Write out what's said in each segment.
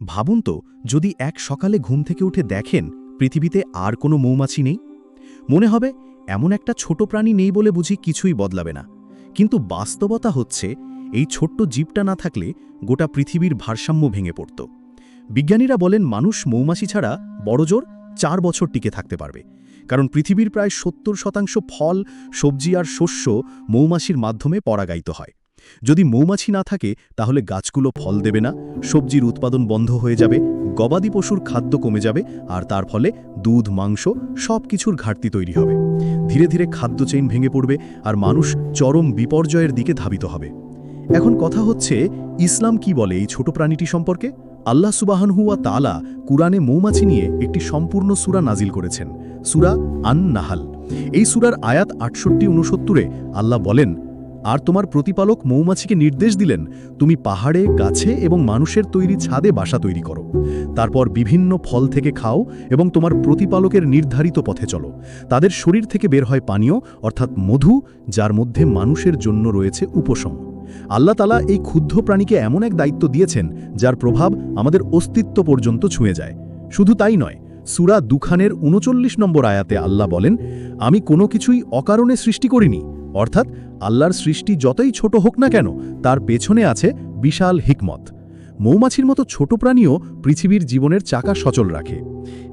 ভাবুন তো, যদি এক সকালে ঘুম থেকে উঠে দেখেন পৃথিবীতে আর কোনো মৌমাছি নেই? মনে হবে এমন একটা ছোট প্রাণী নেই বলে বুঝি কিছুই বদলাবে না। কিন্তু বাস্তবতা হচ্ছে, এই ছোট্ট জীবটা না থাকলে গোটা পৃথিবীর ভারসাম্য ভেঙে পড়ত। বিজ্ঞানীরা বলেন, মানুষ মৌমাছি ছাড়া বড়জোর চার বছর টিকে থাকতে পারবে। কারণ পৃথিবীর প্রায় সত্তর শতাংশ ফল, সবজি আর শস্য মৌমাছির মাধ্যমে পরাগায়িত হয়। যদি মৌমাছি না থাকে, তাহলে গাছগুলো ফল দেবে না, সবজির উৎপাদন বন্ধ হয়ে যাবে, গবাদি পশুর খাদ্য কমে যাবে, আর তার ফলে দুধ, মাংস সব কিছুর ঘাটতি তৈরি হবে। ধীরে ধীরে খাদ্য চেইন ভেঙে পড়বে, আর মানুষ চরম বিপর্যয়ের দিকে ধাবিত হবে। এখন কথা হচ্ছে, ইসলাম কি বলে এই ছোট প্রাণীটি সম্পর্কে? আল্লাহ সুবাহানহুয়া তালা কুরআনে মৌমাছি নিয়ে একটি সম্পূর্ণ সুরা নাজিল করেছেন, সুরা আন নাহাল এই সুরার আয়াত আটষট্টি উনসত্তরে আল্লাহ বলেন আর তোমার প্রতিপালক মৌমাছিকে নির্দেশ দিলেন, তুমি পাহাড়ে, গাছে এবং মানুষের তৈরি ছাদে বাসা তৈরি করো। তারপর বিভিন্ন ফল থেকে খাও এবং তোমার প্রতিপালকের নির্ধারিত পথে চলো। তাদের শরীর থেকে বের হয় পানীয়, অর্থাৎ মধু, যার মধ্যে মানুষের জন্য রয়েছে উপশম। আল্লাহ তালা এই ক্ষুদ্র প্রাণীকে এমন এক দায়িত্ব দিয়েছেন, যার প্রভাব আমাদের অস্তিত্ব পর্যন্ত ছুঁয়ে যায়। শুধু তাই নয়, সুরা দুখানের উনচল্লিশ নম্বর আয়াতে আল্লাহ বলেন, আমি কোনো কিছুই অকারণে সৃষ্টি করিনি অর্থাৎ আল্লাহর সৃষ্টি যতই ছোট হোক না কেন, তার পেছনে আছে বিশাল হিকমত। মৌমাছির মতো ছোট প্রাণীও পৃথিবীর জীবনের চাকা সচল রাখে।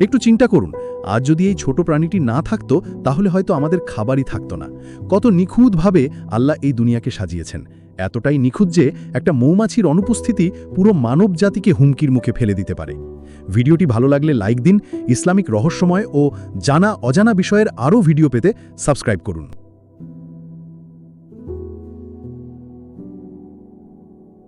একটু চিন্তা করুন, আজ যদি এই ছোট প্রাণীটি না থাকতো, তাহলে হয়তো আমাদের খাবারই থাকতো না। কত নিখুঁতভাবে আল্লাহ এই দুনিয়াকে সাজিয়েছেন। এতটাই নিখুঁত যে একটা মৌমাছির অনুপস্থিতি পুরো মানব জাতিকে হুমকির মুখে ফেলে দিতে পারে। ভিডিওটি ভালো লাগলে লাইক দিন, ইসলামিক রহস্যময় ও জানা অজানা বিষয়ের আরও ভিডিও পেতে সাবস্ক্রাইব করুন।